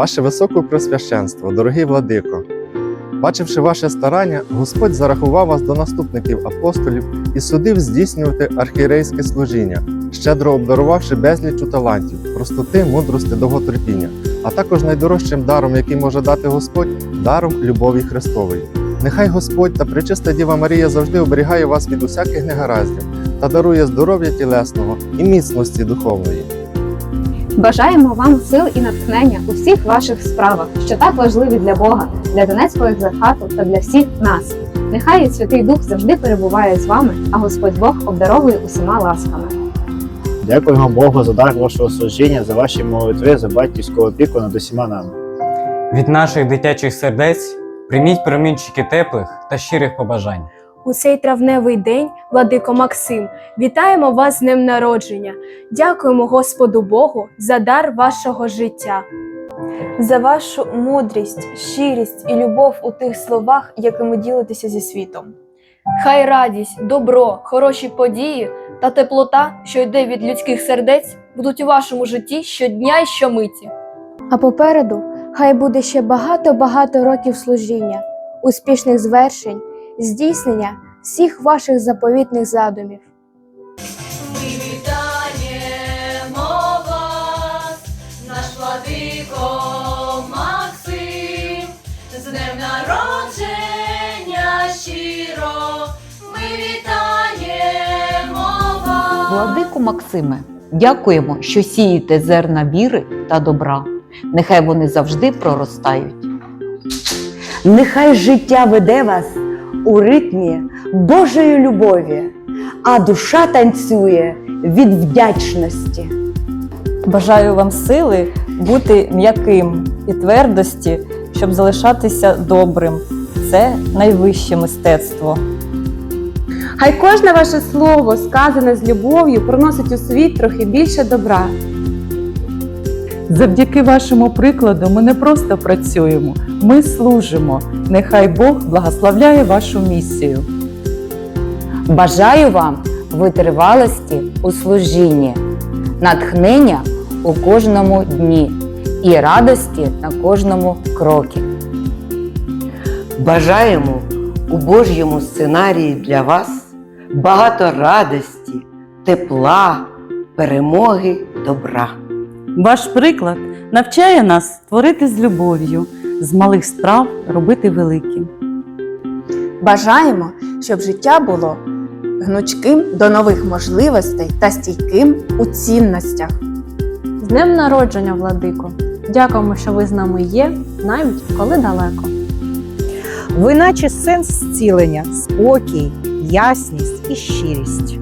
ваше високе високопресвященство, дорогий владико. Бачивши ваше старання, Господь зарахував вас до наступників апостолів і судив здійснювати архієрейське служіння, щедро обдарувавши безлічу талантів, простоти, мудрости, довготерпіння, а також найдорожчим даром, який може дати Господь, даром любові Христової. Нехай Господь та пречиста Діва Марія завжди оберігає вас від усяких негараздів та дарує здоров'я тілесного і міцності духовної. Бажаємо вам сил і натхнення у всіх ваших справах, що так важливі для Бога, для Донецького екзархату та для всіх нас. Нехай Святий Дух завжди перебуває з вами, а Господь Бог обдаровує усіма ласками. Дякуємо Богу за дар вашого служіння, за ваші молитви, за батьківську опіку над усіма нами. Від наших дитячих сердець прийміть промінчики теплих та щирих побажань. У цей травневий день, владико Максим, вітаємо вас з днем народження. Дякуємо Господу Богу за дар вашого життя. за вашу мудрість, щирість і любов у тих словах, якими ділитеся зі світом. Хай радість, добро, хороші події та теплота, що йде від людських сердець, будуть у вашому житті щодня й щомиті. А попереду хай буде ще багато-багато років служіння, успішних звершень, здійснення всіх ваших заповітних задумів. Ми вітаємо наш владико Максим, з днем народження щиро. Ми вітаємо. Владику Максиме, дякуємо, що сієте зерна віри та добра. Нехай вони завжди проростають. Нехай життя веде вас у ритмі Божої любові, а душа танцює від вдячності. Бажаю вам сили бути м'яким і твердості, щоб залишатися добрим. Це найвище мистецтво. Хай кожне ваше слово, сказане з любов'ю, приносить у світ трохи більше добра. Завдяки вашому прикладу ми не просто працюємо, ми служимо. Нехай Бог благословляє вашу місію. Бажаю вам витривалості у служінні, натхнення у кожному дні і радості на кожному крокі. Бажаємо у Божому сценарії для вас багато радості, тепла, перемоги, добра. Ваш приклад навчає нас творити з любов'ю, з малих справ робити великі. Бажаємо, щоб життя було гнучким до нових можливостей та стійким у цінностях. З днем народження, владико! Дякуємо, що ви з нами є, навіть коли далеко. Ви наче сенс зцілення, спокій, ясність і щирість.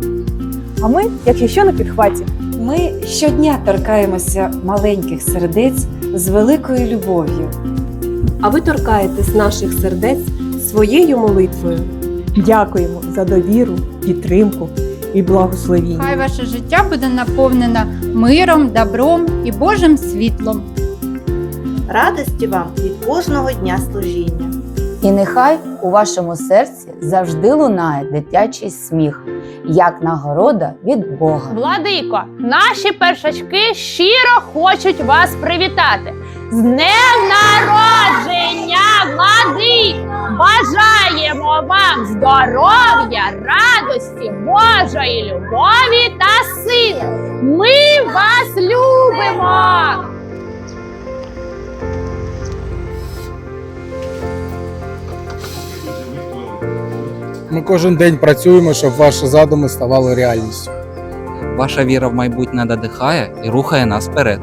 А ми, як що на підхваті, Ми щодня торкаємося маленьких сердець з великою любов'ю. А ви торкаєтесь наших сердець своєю молитвою. дякуємо за довіру, підтримку і благословіння. Хай ваше життя буде наповнено миром, добром і Божим світлом. Радості вам від кожного дня служіння. І нехай у вашому серці завжди лунає дитячий сміх, як нагорода від Бога. Владико, наші першачки щиро хочуть вас привітати. З днем народження, владико! Бажаємо вам здоров'я, радості, Божої любові та сили. Ми вас любимо! Ми кожен день працюємо, щоб ваші задуми ставали реальністю. Ваша віра в майбутнє надихає і рухає нас вперед.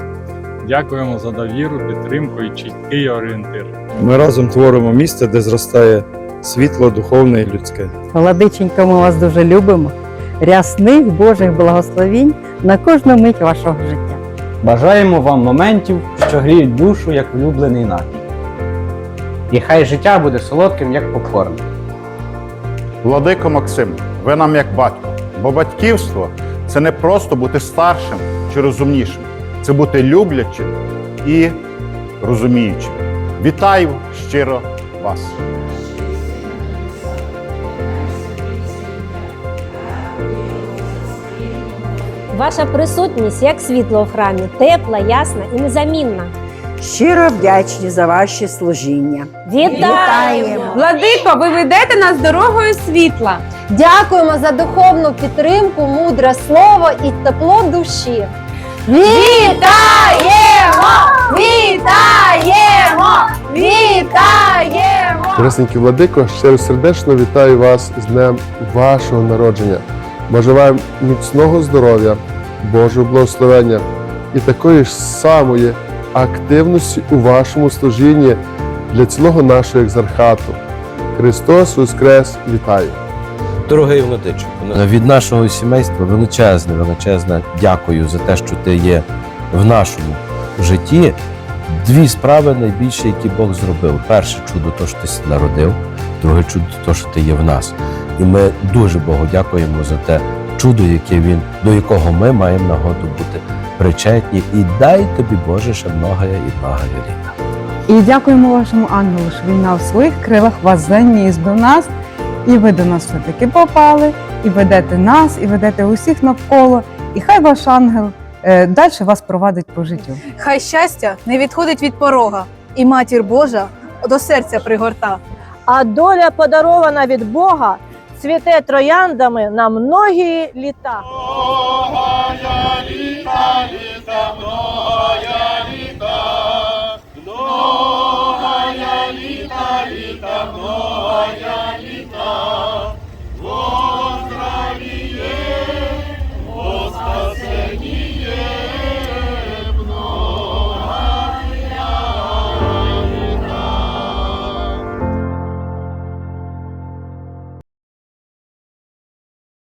Дякуємо за довіру, підтримку і чіткий орієнтир. Ми разом творимо місце, де зростає світло духовне і людське. Владиченько, ми вас дуже любимо. Рясних Божих благословінь на кожну мить вашого життя. Бажаємо вам моментів, що гріють душу, як улюблений напій. І хай життя буде солодким, як попкорн. Владико Максим, ви нам як батько, бо батьківство це не просто бути старшим чи розумнішим, це бути люблячим і розуміючим. Вітаю щиро вас! Ваша присутність як світло в храмі, тепла, ясна і незамінна. Щиро вдячні за ваші служіння. Вітаємо! Владико, ви ведете нас дорогою світла. Дякуємо за духовну підтримку, мудре слово і тепло душі. Вітаємо! Вітаємо! Вітаємо! Красненький Владико, щиро сердечно вітаю вас з днем вашого народження. Бажаю вам міцного здоров'я, Божого благословення і такої ж самої активності у вашому служінні для цілого нашого екзархату. Христос Воскрес! Вітаю! Дорогий владичику, від нашого сімейства величезне, величезне дякую за те, що ти є в нашому житті. Дві справи найбільші, які Бог зробив. Перше чудо, то, що ти народив, друге чудо, то, що ти є в нас. І ми дуже Богу дякуємо за те чудо, яке він, до якого ми маємо нагоду бути причетні. І дай тобі, Боже, ще многое і многое літа. І дякуємо вашому ангелу, що він на своїх крилах вас заніс до нас, і ви до нас все-таки попали, і ведете нас, і ведете усіх навколо. І хай ваш ангел е, далі вас провадить по життю. Хай щастя не відходить від порога, і матір Божа до серця пригорта. А доля, подарована від Бога, цвіте трояндами на многі літа.